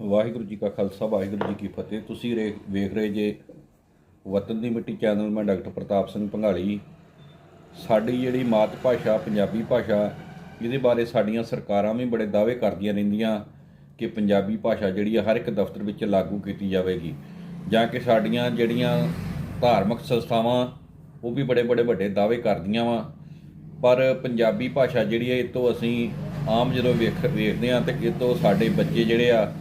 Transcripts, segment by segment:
ਵਾਹਿਗੁਰੂ ਜੀ ਕਾ ਖਾਲਸਾ, ਵਾਹਿਗੁਰੂ ਜੀ ਕੀ ਫਤਿਹ। ਤੁਸੀਂ ਰੇ- ਵੇਖ ਰਹੇ ਜੇ ਵਤਨ ਦੀ ਮਿੱਟੀ ਚੈਨਲ, ਮੈਂ ਡਾਕਟਰ ਪ੍ਰਤਾਪ ਸਿੰਘ ਭੰਗਾਲੀ ਸਾਡੀ ਜਿਹੜੀ ਮਾਤ ਭਾਸ਼ਾ, ਪੰਜਾਬੀ ਭਾਸ਼ਾ, ਇਹਦੇ ਬਾਰੇ ਸਾਡੀਆਂ ਸਰਕਾਰਾਂ ਵੀ ਬੜੇ ਦਾਅਵੇ ਕਰਦੀਆਂ ਰਹਿੰਦੀਆਂ ਕਿ ਪੰਜਾਬੀ ਭਾਸ਼ਾ ਜਿਹੜੀ ਆ, ਹਰ ਇੱਕ ਦਫ਼ਤਰ ਵਿੱਚ ਲਾਗੂ ਕੀਤੀ ਜਾਵੇਗੀ। ਜਾਂ ਕਿ ਸਾਡੀਆਂ ਜਿਹੜੀਆਂ ਧਾਰਮਿਕ ਸੰਸਥਾਵਾਂ, ਉਹ ਵੀ ਬੜੇ ਬੜੇ ਵੱਡੇ ਦਾਅਵੇ ਕਰਦੀਆਂ ਵਾ। ਪਰ ਪੰਜਾਬੀ ਭਾਸ਼ਾ ਜਿਹੜੀ ਹੈ ਇਹ ਤੋਂ ਅਸੀਂ ਆਮ ਜਦੋਂ ਵੇਖ, ਵੇਖਦੇ ਆ ਤੇ ਇਹ ਤੋਂ ਸਾਡੇ ਬੱਚੇ ਜਿਹੜੇ ਆ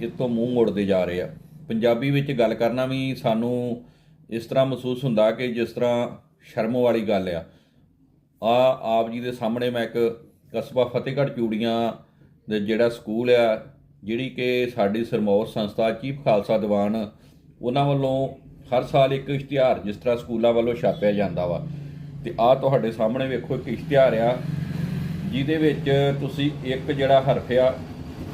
ਇਸ ਤੋਂ ਮੂੰਹ ਮੋੜਦੇ ਜਾ ਰਹੇ ਆ। ਪੰਜਾਬੀ ਵਿੱਚ ਗੱਲ ਕਰਨਾ ਵੀ ਸਾਨੂੰ ਇਸ ਤਰ੍ਹਾਂ ਮਹਿਸੂਸ ਹੁੰਦਾ ਕਿ ਜਿਸ ਤਰ੍ਹਾਂ ਸ਼ਰਮ ਵਾਲੀ ਗੱਲ ਆ। ਆ ਆਪ ਜੀ ਦੇ ਸਾਹਮਣੇ ਮੈਂ ਇੱਕ ਕਸਬਾ ਫਤਿਹਗੜ੍ਹ ਚੂੜੀਆਂ ਦੇ ਜਿਹੜਾ ਸਕੂਲ ਆ, ਜਿਹੜੀ ਕਿ ਸਾਡੀ ਸਰਮੌਰ ਸੰਸਥਾ ਚੀਫ ਖਾਲਸਾ ਦੀਵਾਨ ਉਹਨਾਂ ਵੱਲੋਂ ਹਰ ਸਾਲ ਇੱਕ ਇਸ਼ਤਿਹਾਰ ਜਿਸ ਤਰ੍ਹਾਂ ਸਕੂਲਾਂ ਵੱਲੋਂ ਛਾਪਿਆ ਜਾਂਦਾ ਵਾ। ਤੇ ਆ ਤੁਹਾਡੇ ਸਾਹਮਣੇ ਵੇਖੋ ਇੱਕ ਇਸ਼ਤਿਹਾਰ ਆ, ਜਿਹਦੇ ਵਿੱਚ ਤੁਸੀਂ ਇੱਕ ਜਿਹੜਾ ਹਰਫ ਆ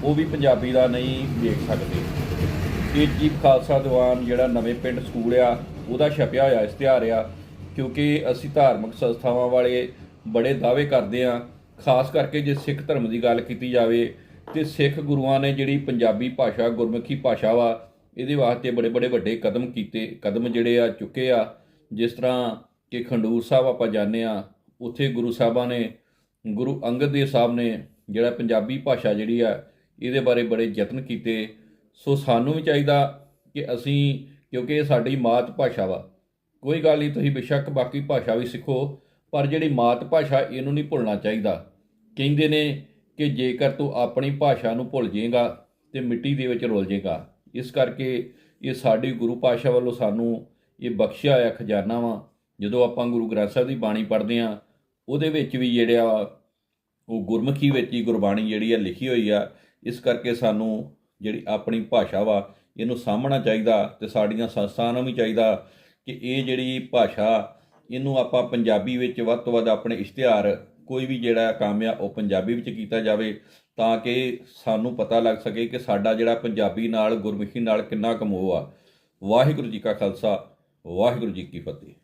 ਉਹ ਵੀ ਪੰਜਾਬੀ ਦਾ ਨਹੀਂ ਵੇਖ ਸਕਦੇ। ਇਹ ਚੀਫ ਖਾਲਸਾ ਦੀਵਾਨ ਜਿਹੜਾ ਨਵੇਂ ਪਿੰਡ ਸਕੂਲ ਆ, ਉਹਦਾ ਛਪਿਆ ਹੋਇਆ ਇਸ਼ਤਿਹਾਰ ਆ, ਕਿਉਂਕਿ ਅਸੀਂ ਧਾਰਮਿਕ ਸੰਸਥਾਵਾਂ ਵਾਲੇ ਬੜੇ ਦਾਅਵੇ ਕਰਦੇ ਆ ਖਾਸ ਕਰਕੇ ਜੇ ਸਿੱਖ ਧਰਮ ਦੀ ਗੱਲ ਕੀਤੀ ਜਾਵੇ, ਤੇ ਸਿੱਖ ਗੁਰੂਆਂ ਨੇ ਜਿਹੜੀ ਪੰਜਾਬੀ ਭਾਸ਼ਾ, ਗੁਰਮੁਖੀ ਭਾਸ਼ਾ ਵਾ, ਇਹਦੇ ਵਾਸਤੇ ਬੜੇ ਬੜੇ ਵੱਡੇ ਕਦਮ ਕੀਤੇ, ਕਦਮ ਜਿਹੜੇ ਆ ਚੁੱਕੇ ਆ। ਜਿਸ ਤਰ੍ਹਾਂ ਕਿ ਖੰਡੂਰ ਸਾਹਿਬ ਆਪਾਂ ਜਾਂਦੇ ਆ ਉੱਥੇ ਗੁਰੂ ਸਾਹਿਬਾਂ ਨੇ, ਗੁਰੂ ਅੰਗਦ ਦੇਵ ਸਾਹਿਬ ਨੇ ਜਿਹੜਾ ਪੰਜਾਬੀ ਭਾਸ਼ਾ ਜਿਹੜੀ ਆ ਇਹਦੇ ਬਾਰੇ ਬੜੇ ਯਤਨ ਕੀਤੇ। ਸੋ ਸਾਨੂੰ ਵੀ ਚਾਹੀਦਾ ਕਿ ਅਸੀਂ, ਕਿਉਂਕਿ ਇਹ ਸਾਡੀ ਮਾਤ ਭਾਸ਼ਾ ਵਾ। ਕੋਈ ਗੱਲ ਨਹੀਂ, ਤੁਸੀਂ ਬੇਸ਼ੱਕ ਬਾਕੀ ਭਾਸ਼ਾ ਵੀ ਸਿੱਖੋ, ਪਰ ਜਿਹੜੀ ਮਾਤ ਭਾਸ਼ਾ ਇਹਨੂੰ ਨਹੀਂ ਭੁੱਲਣਾ ਚਾਹੀਦਾ। ਕਹਿੰਦੇ ਨੇ ਕਿ ਜੇਕਰ ਤੂੰ ਆਪਣੀ ਭਾਸ਼ਾ ਨੂੰ ਭੁੱਲ ਜਾਏਗਾ ਤੇ ਮਿੱਟੀ ਦੇ ਵਿੱਚ ਰੁਲ ਜਾਏਗਾ। ਇਸ ਕਰਕੇ ਇਹ ਸਾਡੀ ਗੁਰੂ ਭਾਸ਼ਾ ਵੱਲੋਂ ਸਾਨੂੰ ਇਹ ਬਖਸ਼ਿਆ ਹੋਇਆ ਖਜ਼ਾਨਾ ਵਾ। ਜਦੋਂ ਆਪਾਂ ਗੁਰੂ ਗ੍ਰੰਥ ਸਾਹਿਬ ਦੀ ਬਾਣੀ ਪੜ੍ਹਦੇ ਆ ਉਹਦੇ ਵਿੱਚ ਵੀ ਜਿਹੜਾ ਉਹ ਗੁਰਮੁਖੀ ਵਿੱਚ ਹੀ ਗੁਰਬਾਣੀ ਜਿਹੜੀ ਆ ਲਿਖੀ ਹੋਈ ਆ ਇਸ ਕਰਕੇ ਸਾਨੂੰ ਜਿਹੜੀ ਆਪਣੀ ਭਾਸ਼ਾ ਵਾ, ਇਹਨੂੰ ਸਾਂਭਣਾ ਚਾਹੀਦਾ ਤੇ ਸਾਡੀਆਂ ਸੰਸਥਾਵਾਂ ਨੂੰ ਵੀ ਚਾਹੀਦਾ ਕਿ ਇਹ ਜਿਹੜੀ ਭਾਸ਼ਾ, ਇਹਨੂੰ ਆਪਾਂ ਪੰਜਾਬੀ ਵਿੱਚ ਵੱਧ ਤੋਂ ਵੱਧ ਆਪਣੇ ਇਸ਼ਤਿਹਾਰ ਕੋਈ ਵੀ ਜਿਹੜਾ ਕੰਮ ਆ, ਉਹ ਪੰਜਾਬੀ ਵਿੱਚ ਕੀਤਾ ਜਾਵੇ ਤਾਂ ਕਿ ਸਾਨੂੰ ਪਤਾ ਲੱਗ ਸਕੇ ਕਿ ਸਾਡਾ ਜਿਹੜਾ ਪੰਜਾਬੀ ਨਾਲ, ਗੁਰਮੁਖੀ ਨਾਲ ਕਿੰਨਾ ਕਮੋਹ ਆ। ਵਾਹਿਗੁਰੂ ਜੀ ਕਾ ਖਾਲਸਾ, ਵਾਹਿਗੁਰੂ ਜੀ ਕੀ ਫਤਿਹ।